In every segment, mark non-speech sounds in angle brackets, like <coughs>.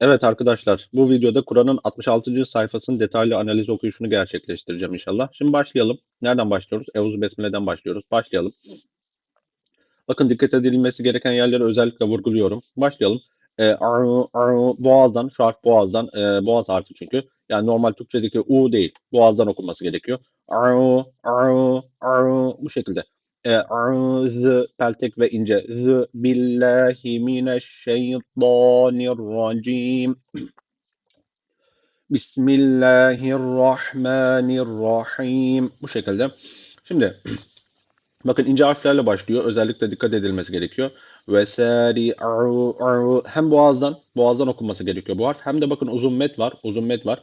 Evet arkadaşlar, bu videoda Kur'an'ın 66. sayfasının detaylı analiz okuyuşunu gerçekleştireceğim inşallah. Şimdi başlayalım. Nereden başlıyoruz? Euzu Besmele'den başlıyoruz. Başlayalım. Bakın dikkat edilmesi gereken yerleri özellikle vurguluyorum. Başlayalım. E, ar, ar, boğazdan, şu harf boğazdan, e, boğaz harfi çünkü. Yani normal Türkçedeki U değil. Boğazdan okunması gerekiyor. Ar, ar, ar, bu şekilde. E, z, peltek ve ince. Z, billahi mineşşeytanirracim. Bismillahirrahmanirrahim. Bu şekilde. Şimdi bakın ince harflerle başlıyor. Özellikle dikkat edilmesi gerekiyor. Vesari hem boğazdan boğazdan okunması gerekiyor bu harf. Hem de bakın uzun met var. Uzun met var.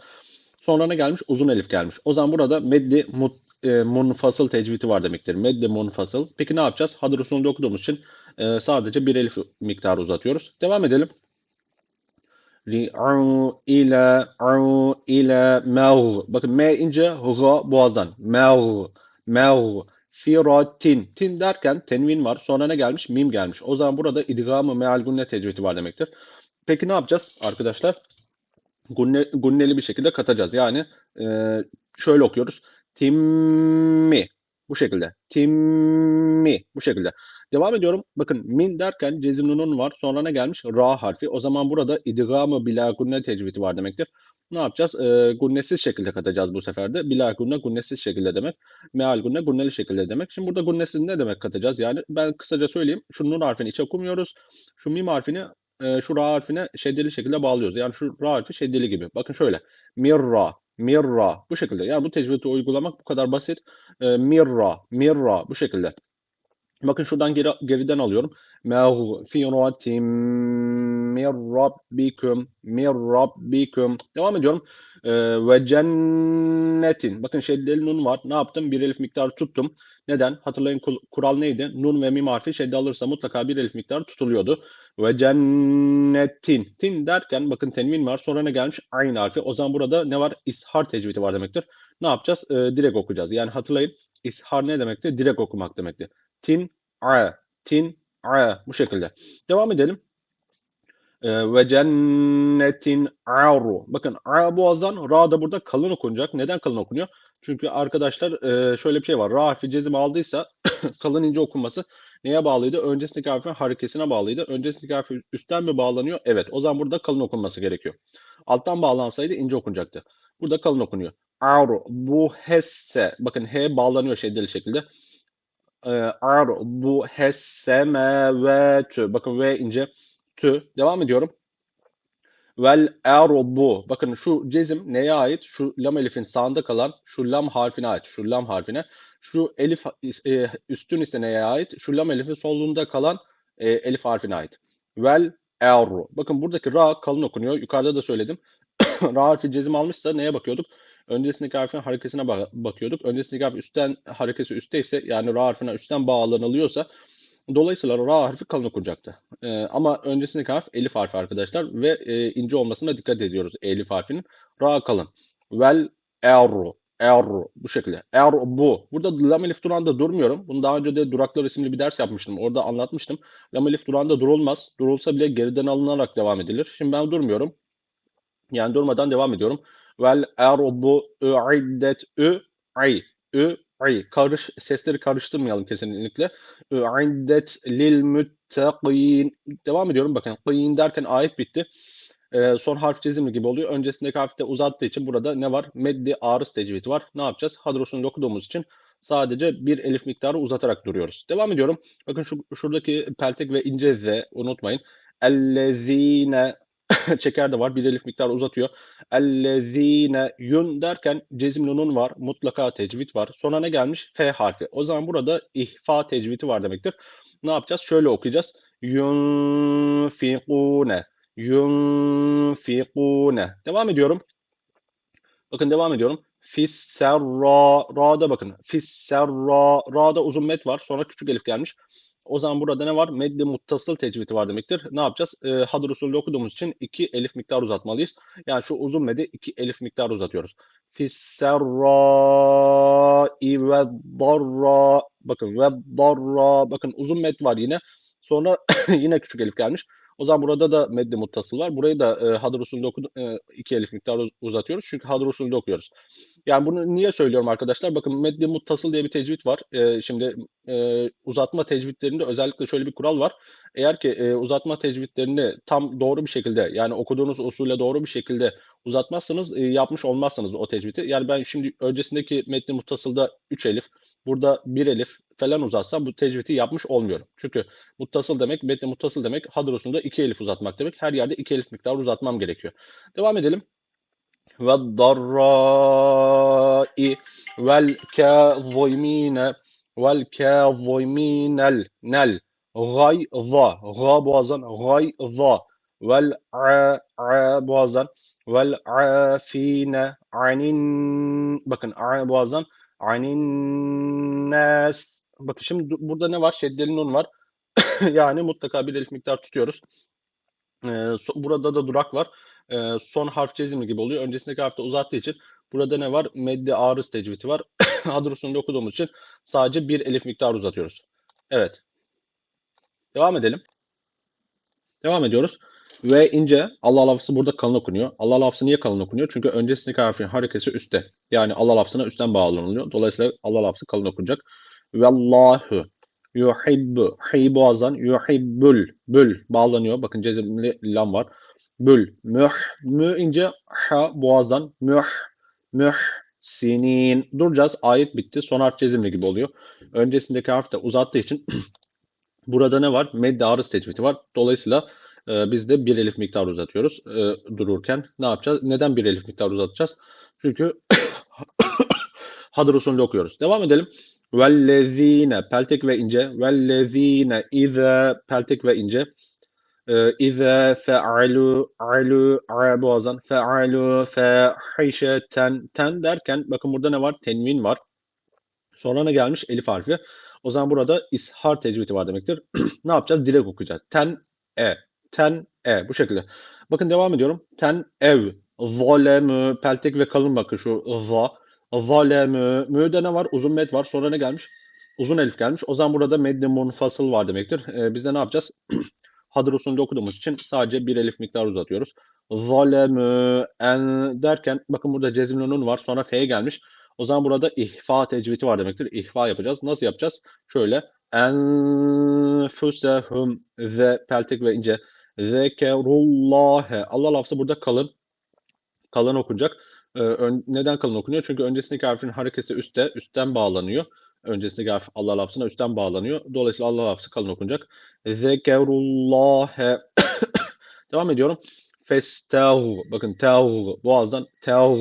Sonra ne gelmiş? Uzun elif gelmiş. O zaman burada meddi mut, e, munfasıl tecvidi var demektir. Meddi munfasıl. Peki ne yapacağız? Hadır usulünde okuduğumuz için e, sadece bir elif miktarı uzatıyoruz. Devam edelim. Ri'u ile u ile mev. Bakın me ince h boğazdan. Mev. Mev. Firatin. Tin derken tenvin var. Sonra ne gelmiş? Mim gelmiş. O zaman burada idgamı meal gunne tecvidi var demektir. Peki ne yapacağız arkadaşlar? Gunne, gunneli bir şekilde katacağız. Yani e, şöyle okuyoruz. Timmi. Bu şekilde. Timmi. Bu şekilde. Devam ediyorum. Bakın min derken cezimlunun var. Sonra ne gelmiş? Ra harfi. O zaman burada idgamı bila gunne tecvidi var demektir. Ne yapacağız? E, gunnesiz şekilde katacağız bu sefer de. Bila gunne gunnesiz şekilde demek. Meal gunne gunneli şekilde demek. Şimdi burada gunnesiz ne demek katacağız? Yani ben kısaca söyleyeyim. Şu nun harfini içe okumuyoruz. Şu mim harfini e, şu ra harfine şeddeli şekilde bağlıyoruz. Yani şu ra harfi şeddeli gibi. Bakın şöyle. Mirra, mirra bu şekilde. Yani bu tecvidi uygulamak bu kadar basit. E, mirra, mirra bu şekilde. Bakın şuradan geri, geriden alıyorum. Mağfiratim min rabbikum min rabbikum. Devam ediyorum. Ee, ve cennetin. Bakın şeddeli nun var. Ne yaptım? Bir elif miktarı tuttum. Neden? Hatırlayın kural neydi? Nun ve mim harfi şedde alırsa mutlaka bir elif miktarı tutuluyordu. Ve cennetin. Tin derken bakın tenvin var. Sonra ne gelmiş? Aynı harfi. O zaman burada ne var? İshar tecvidi var demektir. Ne yapacağız? Ee, direkt okuyacağız. Yani hatırlayın. İshar ne demekti? Direkt okumak demekti. Tin, a, tin, a. Bu şekilde. Devam edelim. Ee, ve cennetin aru. Bakın a boğazdan ra da burada kalın okunacak. Neden kalın okunuyor? Çünkü arkadaşlar e, şöyle bir şey var. Ra harfi cezim aldıysa <coughs> kalın ince okunması neye bağlıydı? Öncesindeki harfin harekesine bağlıydı. Öncesindeki harfi üstten mi bağlanıyor? Evet. O zaman burada kalın okunması gerekiyor. Alttan bağlansaydı ince okunacaktı. Burada kalın okunuyor. Aru. Bu hesse. Bakın he bağlanıyor şeddeli şekilde. E, aru. Bu hessemevetü. Bakın ve ince tü. Devam ediyorum. Vel erbu. Bakın şu cezim neye ait? Şu lam elifin sağında kalan şu lam harfine ait. Şu lam harfine. Şu elif e, üstün ise neye ait? Şu lam elifin solunda kalan e, elif harfine ait. Vel erru. Bakın buradaki ra kalın okunuyor. Yukarıda da söyledim. <coughs> ra harfi cezim almışsa neye bakıyorduk? Öncesindeki harfin harekesine bakıyorduk. Öncesindeki harf üstten harekesi üstte ise yani ra harfine üstten bağlanılıyorsa Dolayısıyla ra harfi kalın okunacaktı. E, ama öncesindeki harf elif harfi arkadaşlar ve e, ince olmasına dikkat ediyoruz elif harfinin. Ra kalın. Vel erru. Erru. Bu şekilde. Er bu. Burada lam elif durağında durmuyorum. Bunu daha önce de duraklar isimli bir ders yapmıştım. Orada anlatmıştım. Lam elif durağında durulmaz. Durulsa bile geriden alınarak devam edilir. Şimdi ben durmuyorum. Yani durmadan devam ediyorum. Vel erbu üiddet ü ay. Ü ay. Karış, sesleri karıştırmayalım kesinlikle. Üiddet lil müttegin. Devam ediyorum bakın. Gîn derken ayet bitti. Ee, son harf cezimli gibi oluyor. Öncesindeki harfte uzattığı için burada ne var? Meddi arız tecvidi var. Ne yapacağız? Hadrosunu okuduğumuz için sadece bir elif miktarı uzatarak duruyoruz. Devam ediyorum. Bakın şu şuradaki peltek ve ince z unutmayın. Ellezine <coughs> çeker de var. Bir elif miktarı uzatıyor. Ellezine yun derken cezim nunun var. Mutlaka tecvid var. Sonra ne gelmiş? F harfi. O zaman burada ihfa tecvidi var demektir. Ne yapacağız? Şöyle okuyacağız. Yunfikune. Yunfikune. Devam ediyorum. Bakın devam ediyorum. Fisserra. Ra'da bakın. Fisserra. Ra'da uzun met var. Sonra küçük elif gelmiş. O zaman burada ne var? Meddi muttasıl tecvidi var demektir. Ne yapacağız? E, hadır usulü okuduğumuz için iki elif miktar uzatmalıyız. Yani şu uzun medi iki elif miktar uzatıyoruz. Fisserra'i ve darra. Bakın ve darra. Bakın uzun med var yine. Sonra <coughs> yine küçük elif gelmiş. O zaman burada da meddi muttasıl var. Burayı da e, had usulünde oku, e, iki elif miktarı uz- uzatıyoruz. Çünkü had usulünde okuyoruz. Yani bunu niye söylüyorum arkadaşlar? Bakın meddi muttasıl diye bir tecvid var. E, şimdi e, uzatma tecvidlerinde özellikle şöyle bir kural var. Eğer ki e, uzatma tecvidlerini tam doğru bir şekilde yani okuduğunuz usule doğru bir şekilde uzatmazsanız e, yapmış olmazsanız o tecvidi. Yani ben şimdi öncesindeki metni muttasılda 3 elif, burada bir elif falan uzatsam bu tecvidi yapmış olmuyorum. Çünkü muttasıl demek, metne muttasıl demek hadrosunda iki elif uzatmak demek. Her yerde iki elif miktarı uzatmam gerekiyor. Devam edelim. Ve darra'i vel kâzoymîne vel kâzoymînel nel gayza ga boğazdan gayza vel a a boğazdan vel afine anin bakın a boğazdan aninnas. Bakın şimdi burada ne var? Şeddeli nun var. <coughs> yani mutlaka bir elif miktar tutuyoruz. Ee, so, burada da durak var. Ee, son harf cezimli gibi oluyor. Öncesindeki harfte uzattığı için burada ne var? Meddi arız tecviti var. <coughs> Hadrusunu okuduğumuz için sadece bir elif miktar uzatıyoruz. Evet. Devam edelim. Devam ediyoruz. Ve ince Allah lafzı burada kalın okunuyor. Allah lafzı niye kalın okunuyor? Çünkü öncesindeki harfin harekesi üstte. Yani Allah lafzına üstten bağlanılıyor. Dolayısıyla Allah lafzı kalın okunacak. Vallahu yuhibbu hi boğazdan yuhibbul bül bağlanıyor. Bakın cezimli lam var. Bül müh mü ince ha boğazdan müh müh sinin duracağız. Ayet bitti. Son harf cezimli gibi oluyor. Öncesindeki harf de uzattığı için <clears throat> Burada ne var? Medde arız tecvidi var. Dolayısıyla e, biz de bir elif miktar uzatıyoruz e, dururken. Ne yapacağız? Neden bir elif miktar uzatacağız? Çünkü <coughs> hadır usulünde okuyoruz. Devam edelim. Vellezine peltek ve ince. Vellezine ize peltek ve ince. E, ize fe'alu alu a boğazan fe'alu fehişeten ten derken bakın burada ne var? Tenvin var. Sonra ne gelmiş? Elif harfi. O zaman burada ishar tecvidi var demektir. <coughs> ne yapacağız? Direkt okuyacağız. Ten e. Ten e. Bu şekilde. Bakın devam ediyorum. Ten ev. Zalemü. Peltek ve kalın bakın şu za. Zalemü. Mü'de ne var? Uzun med var. Sonra ne gelmiş? Uzun elif gelmiş. O zaman burada medde munfasıl var demektir. Ee, biz de ne yapacağız? <clears throat> Hadır usulünde okuduğumuz için sadece bir elif miktarı uzatıyoruz. Zalemü en derken bakın burada cezimli nun var. Sonra f'ye gelmiş. O zaman burada ihfa tecvidi var demektir. İhfa yapacağız. Nasıl yapacağız? Şöyle enfusehum ve peltek ve ince zekerullâhe. Allah lafzı burada kalın. Kalın okunacak. Ee, ön- neden kalın okunuyor? Çünkü öncesindeki harfin harekesi üstte, üstten bağlanıyor. Öncesindeki harf Allah lafzına üstten bağlanıyor. Dolayısıyla Allah lafzı kalın okunacak. Zekerullâhe. <coughs> Devam ediyorum. Festev. Bakın tev. Boğazdan tev.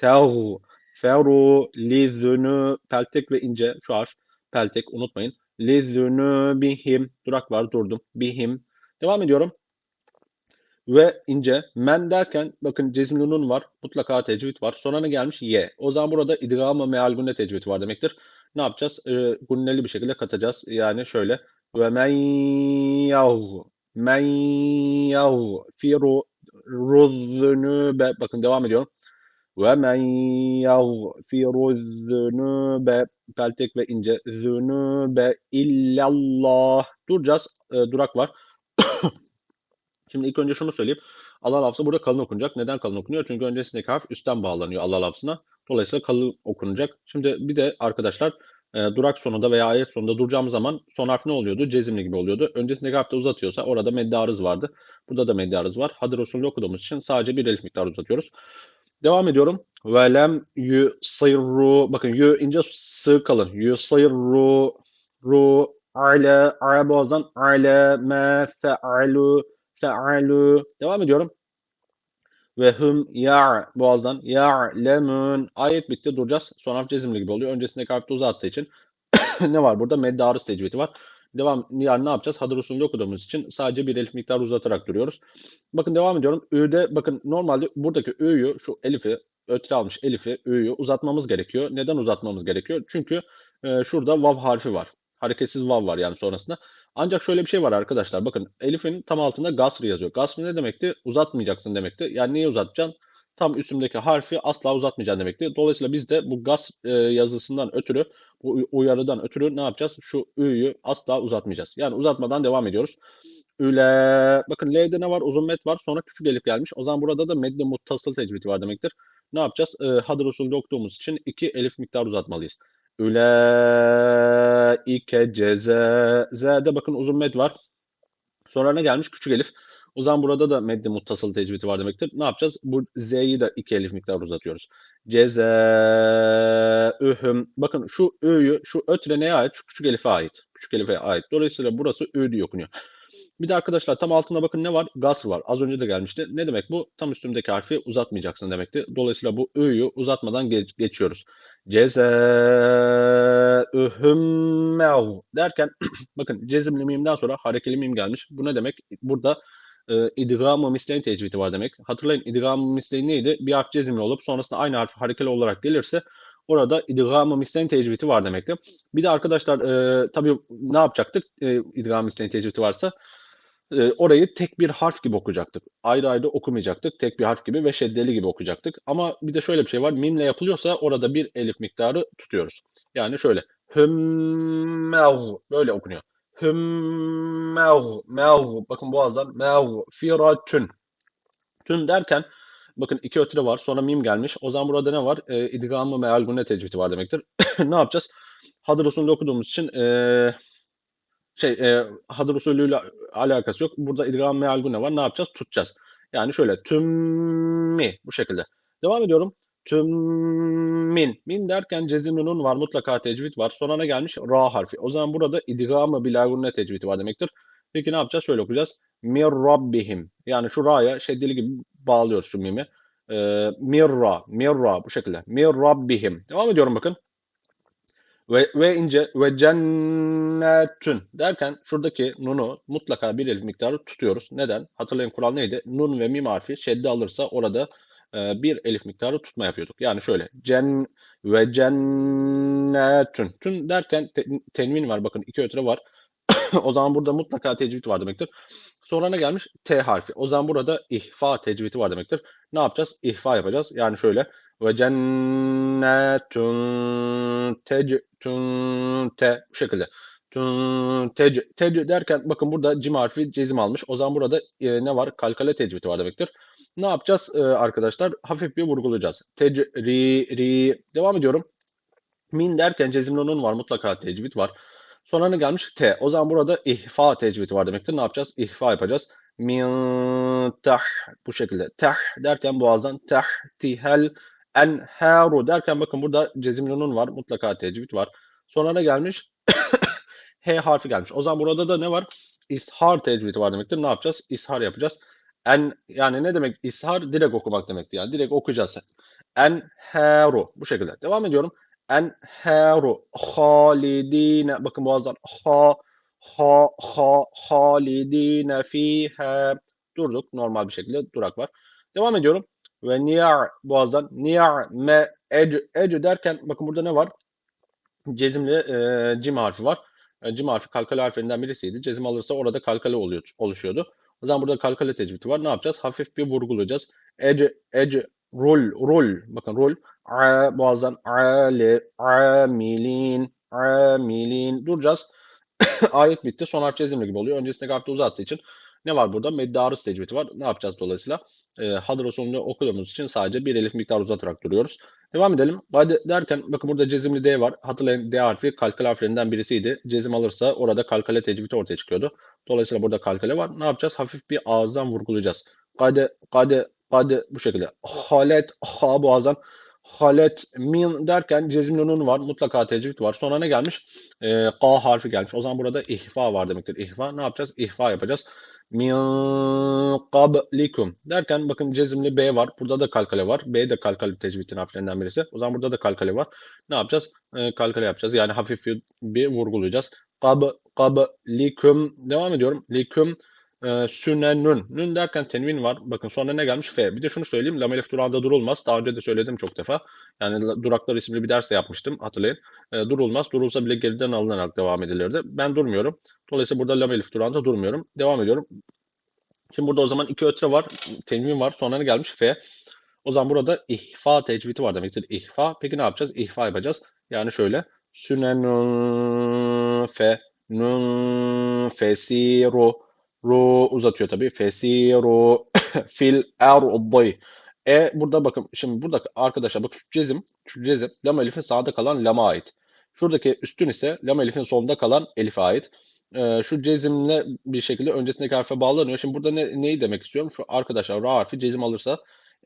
Tev. Feru lizünü peltek ve ince şu harf peltek unutmayın. Lizünü bihim durak var durdum. Bihim. Devam ediyorum ve ince. Men derken bakın cezmlunun var. Mutlaka tecvid var. Sonra ne gelmiş? Ye. O zaman burada idgama meal gunne tecvid var demektir. Ne yapacağız? Ee, e, gunneli bir şekilde katacağız. Yani şöyle. Ve men yahu. Men yahu. Fi ruzzunübe. Bakın devam ediyorum. Ve men yahu. Fi ruzzunübe. Peltek ve ince. Zünübe illallah. Duracağız. E, durak var. <coughs> Şimdi ilk önce şunu söyleyeyim. Allah lafzı burada kalın okunacak. Neden kalın okunuyor? Çünkü öncesindeki harf üstten bağlanıyor Allah lafzına. Dolayısıyla kalın okunacak. Şimdi bir de arkadaşlar e, durak sonunda veya ayet sonunda duracağımız zaman son harf ne oluyordu? Cezimli gibi oluyordu. Öncesindeki harfte uzatıyorsa orada arız vardı. Burada da arız var. Hadır usulü okuduğumuz için sadece bir elif miktar uzatıyoruz. Devam ediyorum. Velem yusirru. Bakın yu ince sığ kalın. Yusirru ru ala ala boğazdan ala ma fe'alu fe'alu. Devam ediyorum. Ve hum ya boğazdan ya'lemun. Ayet bitti duracağız. Son harf cezimli gibi oluyor. Öncesindeki harfte uzattığı için <coughs> ne var burada? Medde arız tecvidi var. Devam yani ne yapacağız? Hadır usulünde okuduğumuz için sadece bir elif miktarı uzatarak duruyoruz. Bakın devam ediyorum. Ü'de bakın normalde buradaki Ü'yü şu elifi ötre almış elifi Ü'yü uzatmamız gerekiyor. Neden uzatmamız gerekiyor? Çünkü e, şurada vav harfi var. Hareketsiz vav var yani sonrasında. Ancak şöyle bir şey var arkadaşlar. Bakın elifin tam altında gasr yazıyor. Gasr ne demekti? Uzatmayacaksın demekti. Yani neyi uzatacaksın? Tam üstümdeki harfi asla uzatmayacaksın demekti. Dolayısıyla biz de bu gas e, yazısından ötürü, bu uyarıdan ötürü ne yapacağız? Şu ü'yü asla uzatmayacağız. Yani uzatmadan devam ediyoruz. Üle. Bakın L'de ne var? Uzun met var. Sonra küçük elif gelmiş. O zaman burada da medde muttasıl tecvidi var demektir. Ne yapacağız? E, hadır usulde okuduğumuz için iki elif miktarı uzatmalıyız. Üle ike ceze. Z'de bakın uzun med var. Sonra ne gelmiş? Küçük elif. O zaman burada da medde muttasıl tecvidi var demektir. Ne yapacağız? Bu Z'yi de iki elif miktarı uzatıyoruz. Ceze ühüm. Bakın şu ü'yü, şu ötre neye ait? Şu küçük elife ait. Küçük elife ait. Dolayısıyla burası ü diye okunuyor. Bir de arkadaşlar tam altında bakın ne var? Gasr var. Az önce de gelmişti. Ne demek bu? Tam üstündeki harfi uzatmayacaksın demekti. Dolayısıyla bu ü'yü uzatmadan geç, geçiyoruz. Cezaühümmev derken <clears throat> bakın cezimli mimden sonra harekeli mim gelmiş. Bu ne demek? Burada e, idgam-ı misleyin tecvidi var demek. Hatırlayın idgam-ı misleyin neydi? Bir harf cezimli olup sonrasında aynı harf harekeli olarak gelirse orada idgam-ı misleyin tecvidi var demekti. Bir de arkadaşlar e, tabii ne yapacaktık? E, idgam-ı misleyin tecvidi varsa e, orayı tek bir harf gibi okuyacaktık. Ayrı ayrı okumayacaktık. Tek bir harf gibi ve şeddeli gibi okuyacaktık. Ama bir de şöyle bir şey var. Mimle yapılıyorsa orada bir elif miktarı tutuyoruz. Yani şöyle. Hümmev böyle okunuyor. Hümmev mev bakın boğazdan mev firatün. Tün derken bakın iki ötürü var. Sonra mim gelmiş. O zaman burada ne var? E, idgam-ı meal gune tecvidi var demektir. <coughs> ne yapacağız? Usulünde okuduğumuz için eee şey e, hadır usulüyle alakası yok. Burada idgam meal gune var. Ne yapacağız? Tutacağız. Yani şöyle tümmi bu şekilde. Devam ediyorum. Tümmin. Min derken cezimli nun var. Mutlaka tecvid var. Sonra ne gelmiş? Ra harfi. O zaman burada idgam-ı bilagunne tecvidi var demektir. Peki ne yapacağız? Şöyle okuyacağız. Mir rabbihim. Yani şu ra'ya şeddeli gibi bağlıyoruz şu mimi. Ee, mirra, mirra bu şekilde. Mir rabbihim. Devam ediyorum bakın. Ve, ve ince ve cennetün derken şuradaki nunu mutlaka bir elif miktarı tutuyoruz. Neden? Hatırlayın kural neydi? Nun ve mim harfi şedde alırsa orada e, bir elif miktarı tutma yapıyorduk. Yani şöyle cen ve cennetün. Tün derken te, tenvin var. Bakın iki ötüre var. <coughs> o zaman burada mutlaka tecvid var demektir. Sonra ne gelmiş? T harfi. O zaman burada ihfa tecvidi var demektir. Ne yapacağız? İhfa yapacağız. Yani şöyle ve cennetun tectun te bu şekilde. Tun tec tec derken bakın burada cim harfi cezim almış. O zaman burada e, ne var? Kalkale tecvidi var demektir. Ne yapacağız e, arkadaşlar? Hafif bir vurgulayacağız. Tec ri ri devam ediyorum. Min derken cezimli nun var. Mutlaka tecvid var. Sonra ne gelmiş? T. O zaman burada ihfa tecvidi var demektir. Ne yapacağız? İhfa yapacağız. Min tah bu şekilde. Tah derken boğazdan tah tihel enharu derken bakın burada cezimli nun var. Mutlaka tecvid var. Sonra ne gelmiş? <coughs> H harfi gelmiş. O zaman burada da ne var? İshar tecvidi var demektir. Ne yapacağız? İshar yapacağız. En yani ne demek? İshar direkt okumak demektir. Yani direkt okuyacağız. Enharu bu şekilde. Devam ediyorum. Enharu halidine bakın boğazdan ha ha ha halidine fiha durduk. Normal bir şekilde durak var. Devam ediyorum. Ve ni'a boğazdan ni'me ec ec derken bakın burada ne var? Cezimli e, cim harfi var. E, cim harfi kalkale harflerinden birisiydi. Cezim alırsa orada kalkale oluyor, oluşuyordu. O zaman burada kalkale tecvidi var. Ne yapacağız? Hafif bir vurgulayacağız. Ece, ece, rol, rol. Bakın rol. A, boğazdan ale, amilin, amilin. Duracağız. <coughs> Ayet bitti. Son harf cezimli gibi oluyor. Öncesindeki harfte uzattığı için ne var burada? Medde arız tecvidi var. Ne yapacağız dolayısıyla? E, hadır usulünü okuduğumuz için sadece bir elif miktar uzatarak duruyoruz. Devam edelim. Hadi derken bakın burada cezimli D var. Hatırlayın D harfi kalkale harflerinden birisiydi. Cezim alırsa orada kalkale tecvidi ortaya çıkıyordu. Dolayısıyla burada kalkale var. Ne yapacağız? Hafif bir ağızdan vurgulayacağız. Kade, kade, kade bu şekilde. Halet, ha boğazdan. Halet, min derken cezimli nun var. Mutlaka tecvid var. Sonra ne gelmiş? Ee, K harfi gelmiş. O zaman burada ihfa var demektir. İhfa ne yapacağız? İhfa yapacağız min qablikum derken bakın cezimli B var. Burada da kalkale var. B de kalkale tecvidin harflerinden birisi. O zaman burada da kalkale var. Ne yapacağız? E, kalkale yapacağız. Yani hafif bir vurgulayacağız. Qab qablikum devam ediyorum. Likum e, sünenün. Nün derken tenvin var. Bakın sonra ne gelmiş? F. Bir de şunu söyleyeyim. Lam elif durağında durulmaz. Daha önce de söyledim çok defa. Yani duraklar isimli bir ders de yapmıştım. Hatırlayın. E, durulmaz. Durulsa bile geriden alınarak devam edilirdi. Ben durmuyorum. Dolayısıyla burada lam elif durağında durmuyorum. Devam ediyorum. Şimdi burada o zaman iki ötre var. Tenvin var. Sonra ne gelmiş? F. O zaman burada ihfa tecvidi var demektir. İhfa. Peki ne yapacağız? İhfa yapacağız. Yani şöyle. Sünenun fe nun fesiru Ru uzatıyor tabii. Fesiru <coughs> fil erdi. E burada bakın şimdi burada arkadaşlar bak şu cezim, şu cezim lam elifin sağda kalan lama ait. Şuradaki üstün ise lam elifin solunda kalan elife ait. Ee, şu cezimle bir şekilde öncesindeki harfe bağlanıyor. Şimdi burada ne, neyi demek istiyorum? Şu arkadaşlar ra harfi cezim alırsa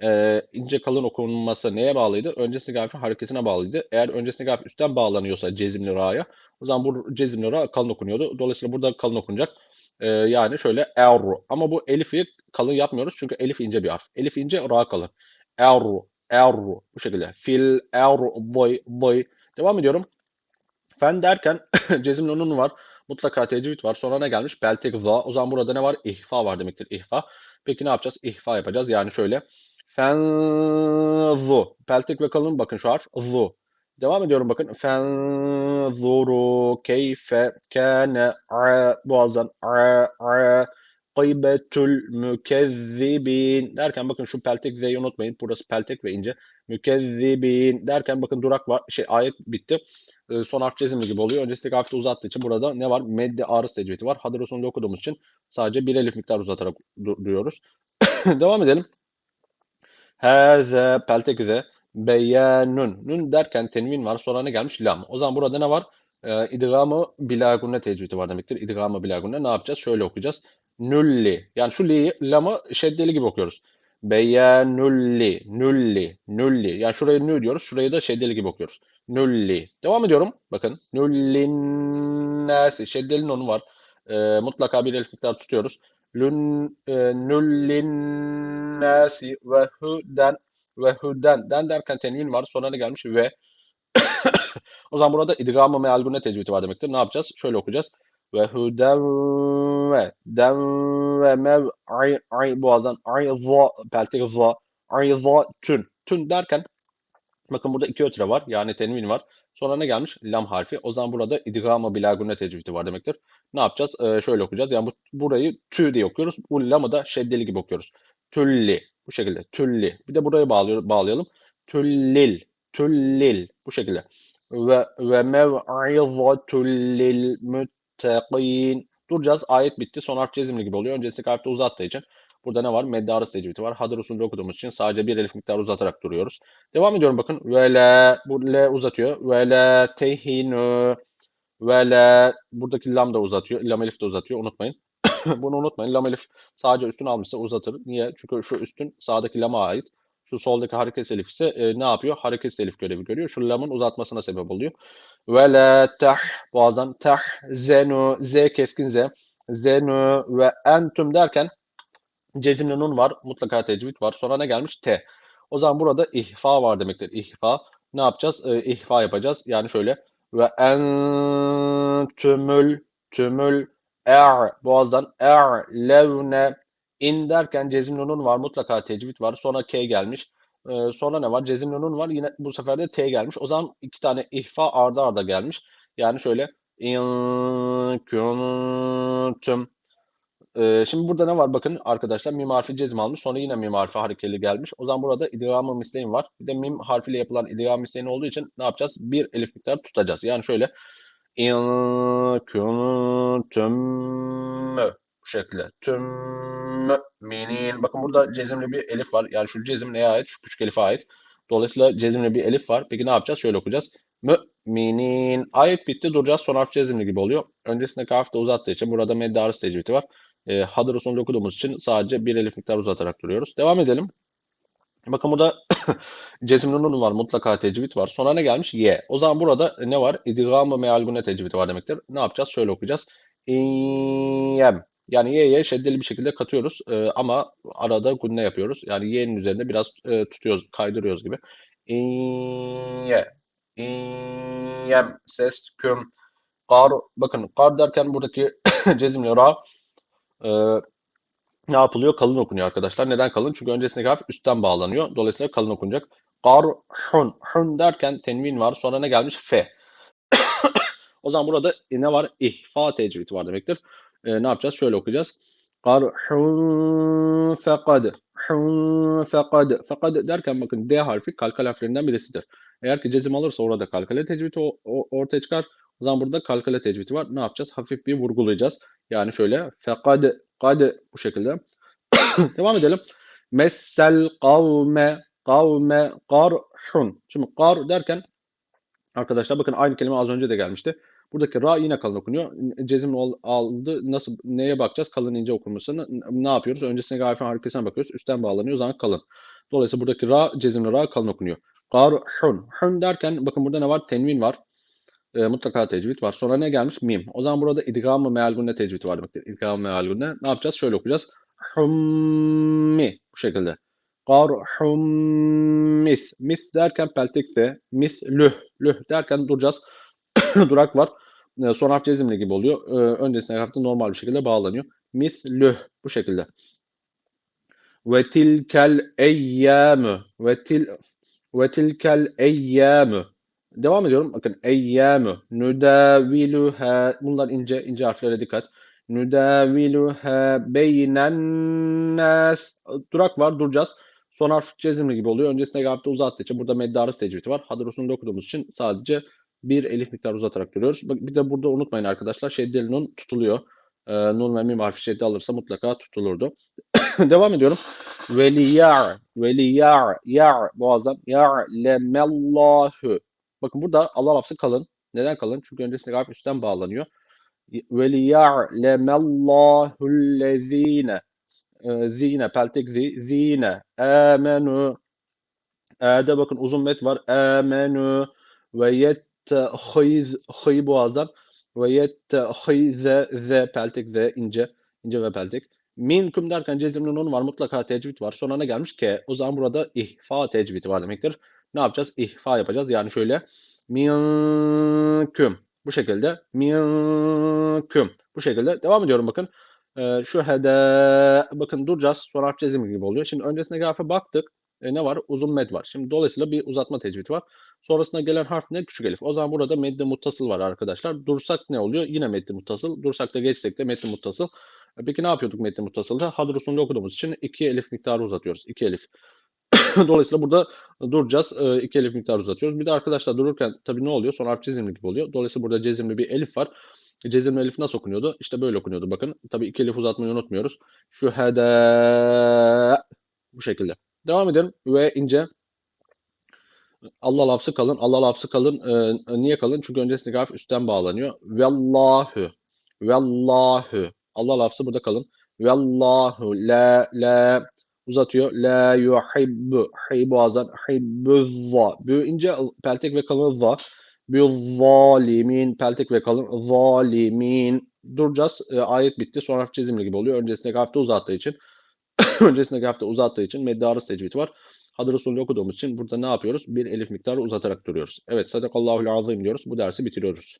e, ince kalın okunması neye bağlıydı? Öncesindeki harfin harekesine bağlıydı. Eğer öncesindeki harf üstten bağlanıyorsa cezimli ra'ya o zaman bu cezimli ra kalın okunuyordu. Dolayısıyla burada kalın okunacak. Ee, yani şöyle erru. Ama bu elifi kalın yapmıyoruz çünkü elif ince bir harf. Elif ince, ra kalın. Erru, erru. Bu şekilde. Fil, erru, boy, boy. Devam ediyorum. Fen derken <laughs> cezimli nun var. Mutlaka tecvid var. Sonra ne gelmiş? Peltek va. O zaman burada ne var? İhfa var demektir. İhfa. Peki ne yapacağız? İhfa yapacağız. Yani şöyle. Fen zu. Peltek ve kalın bakın şu harf. Zu. Devam ediyorum bakın. Fenzuru keyfe kâne a boğazdan a a gıybetül mükezzibin derken bakın şu peltek z'yi unutmayın. Burası peltek ve ince. Mükezzibin derken bakın durak var. Şey ayet bitti. Ee, son harf cezimli gibi oluyor. Öncesindeki harfi uzattığı için burada ne var? Meddi arız tecvidi var. Hadır usulünde okuduğumuz için sadece bir elif miktar uzatarak du duyuyoruz. <coughs> Devam edelim. Hâze peltek ze beyanun. Nun derken tenvin var. Sonra ne gelmiş? Lam. O zaman burada ne var? Ee, idgamı bilagunne tecvidi var demektir. İdgamı bilagunne ne yapacağız? Şöyle okuyacağız. Nulli. Yani şu li'yi, lamı şeddeli gibi okuyoruz. Beyanulli, nulli, nulli. Yani şuraya nü diyoruz. Şurayı da şeddeli gibi okuyoruz. Nulli. Devam ediyorum. Bakın. Nullinnâsi. Şeddeli nonu var. Ee, mutlaka bir elif miktar tutuyoruz. Lün, e, nullinnâsi ve huden ve huden. Den derken tenvin var. Sonra ne gelmiş? Ve. <coughs> o zaman burada idgamı mealgune tecvidi var demektir. Ne yapacağız? Şöyle okuyacağız. Ve huden ve den ve mev ay ay boğazdan ay za peltek za ay za tün. Tün derken bakın burada iki ötre var. Yani tenvin var. Sonra ne gelmiş? Lam harfi. O zaman burada idgamı bilagune tecvidi var demektir. Ne yapacağız? Ee, şöyle okuyacağız. Yani bu, burayı tü diye okuyoruz. Bu lamı da şeddeli gibi okuyoruz. Tülli. Bu şekilde. Tülli. Bir de burayı bağlıyor, bağlayalım. Tüllil. Tüllil. Bu şekilde. Ve ve mev'izatul lil muttaqin. Duracağız. Ayet bitti. Son harf cezimli gibi oluyor. Öncesindeki harfte uzattığı için. Burada ne var? Meddarız tecvidi var. Hadır usulü okuduğumuz için sadece bir elif miktarı uzatarak duruyoruz. Devam ediyorum bakın. Ve la. Bu le uzatıyor. Ve la tehinu. Ve la. Buradaki lam da uzatıyor. Lam elif de uzatıyor. Unutmayın. <laughs> Bunu unutmayın. Lam elif sadece üstün almışsa uzatır. Niye? Çünkü şu üstün sağdaki lama ait. Şu soldaki hareket elif ise e, ne yapıyor? Hareket elif görevi görüyor. Şu lamın uzatmasına sebep oluyor. Ve la tah boğazdan tah zenu z keskin z zenu ve entum derken cezimli nun var. Mutlaka tecvid var. Sonra ne gelmiş? T. O zaman burada ihfa var demektir. İhfa. Ne yapacağız? E, ihfa yapacağız. Yani şöyle ve entümül tümül er boğazdan er levne in derken cezimli var. Mutlaka tecvid var. Sonra K gelmiş. Ee, sonra ne var? Cezimli var. Yine bu sefer de T gelmiş. O zaman iki tane ihfa arda arda gelmiş. Yani şöyle in ee, şimdi burada ne var? Bakın arkadaşlar mim harfi cezim almış. Sonra yine mim harfi harekeli gelmiş. O zaman burada idgamı misleyin var. Bir de mim harfiyle yapılan idgamı misleyin olduğu için ne yapacağız? Bir elif miktarı tutacağız. Yani şöyle in kuntum bu şekilde. Tüm minin. Bakın burada cezimli bir elif var. Yani şu cezim neye ait? Şu küçük elife ait. Dolayısıyla cezimli bir elif var. Peki ne yapacağız? Şöyle okuyacağız. Müminin. Ayet bitti. Duracağız. Son harf cezimli gibi oluyor. Öncesinde harf de uzattığı için burada meddarız tecvidi var. E, hadır usulünde okuduğumuz için sadece bir elif miktar uzatarak duruyoruz. Devam edelim. Bakın burada <coughs> cezimli nun var. Mutlaka tecvid var. Sonra ne gelmiş? Y. O zaman burada ne var? İdgam-ı mealgune tecvidi var demektir. Ne yapacağız? Şöyle okuyacağız. İyyem. Yani y'ye şeddeli bir şekilde katıyoruz e, ama arada gunne yapıyoruz. Yani y'nin üzerinde biraz e, tutuyoruz, kaydırıyoruz gibi. İyye, iyyem, ses, küm, kar. Bakın kar derken buradaki <coughs> cezimli ra e, ne yapılıyor? Kalın okunuyor arkadaşlar. Neden kalın? Çünkü öncesindeki harf üstten bağlanıyor. Dolayısıyla kalın okunacak. Qarhun. Hun derken tenvin var. Sonra ne gelmiş? Fe. <coughs> o zaman burada ne var? İhfa tecvidi var demektir. E, ne yapacağız? Şöyle okuyacağız. Qarhun fekad. Hun fekad. Fekad derken bakın D harfi kalkal harflerinden birisidir. Eğer ki cezim alırsa orada kalkale tecvidi ortaya çıkar. O zaman burada kalkale tecvidi var. Ne yapacağız? Hafif bir vurgulayacağız. Yani şöyle fekad Kaydı bu şekilde. <coughs> Devam edelim. Messel kavme kavme karhun. Şimdi kar derken arkadaşlar bakın aynı kelime az önce de gelmişti. Buradaki ra yine kalın okunuyor. Cezim aldı. Nasıl neye bakacağız? Kalın ince okunmasını ne yapıyoruz? Öncesine harfin harikasına bakıyoruz. Üstten bağlanıyor. O zaman kalın. Dolayısıyla buradaki ra cezimli ra kalın okunuyor. Karhun. Hun derken bakın burada ne var? Tenvin var. E, mutlaka tecvid var. Sonra ne gelmiş? Mim. O zaman burada idgam-ı mealgunne tecvid var demektir. İdgam-ı mealgunne. Ne yapacağız? Şöyle okuyacağız. Hummi. Bu şekilde. Karhummis. Mis derken peltekse. Mis lüh. Derken duracağız. <coughs> Durak var. E, son harf cezimli gibi oluyor. E, öncesine harfte normal bir şekilde bağlanıyor. Mis lüh. Bu şekilde. Ve tilkel eyyâmü. Ve til ve tilkel eyyâmü. Devam ediyorum. Bakın eyyâmü. Nüdaviluha. Bunlar ince ince harflere dikkat. Nüdaviluha beynen nas. Durak var. Duracağız. Son harf cezimli gibi oluyor. Öncesinde gayipte uzattığı için burada meddarı tecvidi var. Hadrosunu okuduğumuz için sadece bir elif miktarı uzatarak duruyoruz. Bak, bir de burada unutmayın arkadaşlar. Şeddeli nun tutuluyor. Ee, nun ve mim harfi şeddi alırsa mutlaka tutulurdu. <coughs> Devam ediyorum. Veliyar, veliyar, yar boğazdan ya'lemellahu. Bakın burada Allah lafzı kalın. Neden kalın? Çünkü öncesinde gayb üstten bağlanıyor. Veliya'lemellahu zine, peltek zi, zine, amenu. E'de bakın uzun met var. Amenu ve yettehiz, hıy boğazdan ve yettehize, ze, peltek ze, ince, ince ve peltek. Minkum derken cezimli nun var. Mutlaka tecvid var. Sonra ne gelmiş ki? O zaman burada ihfa tecvidi var demektir. Ne yapacağız? İhfa yapacağız. Yani şöyle minküm. Bu şekilde minküm. Bu şekilde. Devam ediyorum bakın. Ee, şu hede bakın duracağız. Sonra harf cezimli gibi oluyor. Şimdi öncesindeki harfe baktık. E, ne var? Uzun med var. Şimdi dolayısıyla bir uzatma tecvidi var. Sonrasında gelen harf ne? Küçük elif. O zaman burada medde muttasıl var arkadaşlar. Dursak ne oluyor? Yine medde muttasıl. Dursak da geçsek de medde muttasıl. Peki ne yapıyorduk metni muttasılda? Had usulünde okuduğumuz için 2 elif miktarı uzatıyoruz. 2 elif. <coughs> Dolayısıyla burada duracağız. 2 elif miktarı uzatıyoruz. Bir de arkadaşlar dururken tabii ne oluyor? Son harf cezimli gibi oluyor. Dolayısıyla burada cezimli bir elif var. Cezimli elif nasıl okunuyordu? İşte böyle okunuyordu. Bakın tabii 2 elif uzatmayı unutmuyoruz. Şu hede bu şekilde. Devam edelim. Ve ince Allah lafzı kalın. Allah lafzı kalın. Ee, niye kalın? Çünkü öncesindeki harf üstten bağlanıyor. Vallahu. Vallahu. Allah lafzı burada kalın. Vallahu la la uzatıyor. La yuhibbu. Hi boğazdan. Hibbuzza. Bu ince peltek ve kalın za. Bu zalimin. Peltek ve kalın. Zalimin. Duracağız. E, ayet bitti. Sonra harf çizimli gibi oluyor. Öncesindeki harfte uzattığı için. <coughs> öncesindeki harfte uzattığı için meddarız tecvidi var. Hadır usulü okuduğumuz için burada ne yapıyoruz? Bir elif miktarı uzatarak duruyoruz. Evet sadakallahul azim diyoruz. Bu dersi bitiriyoruz.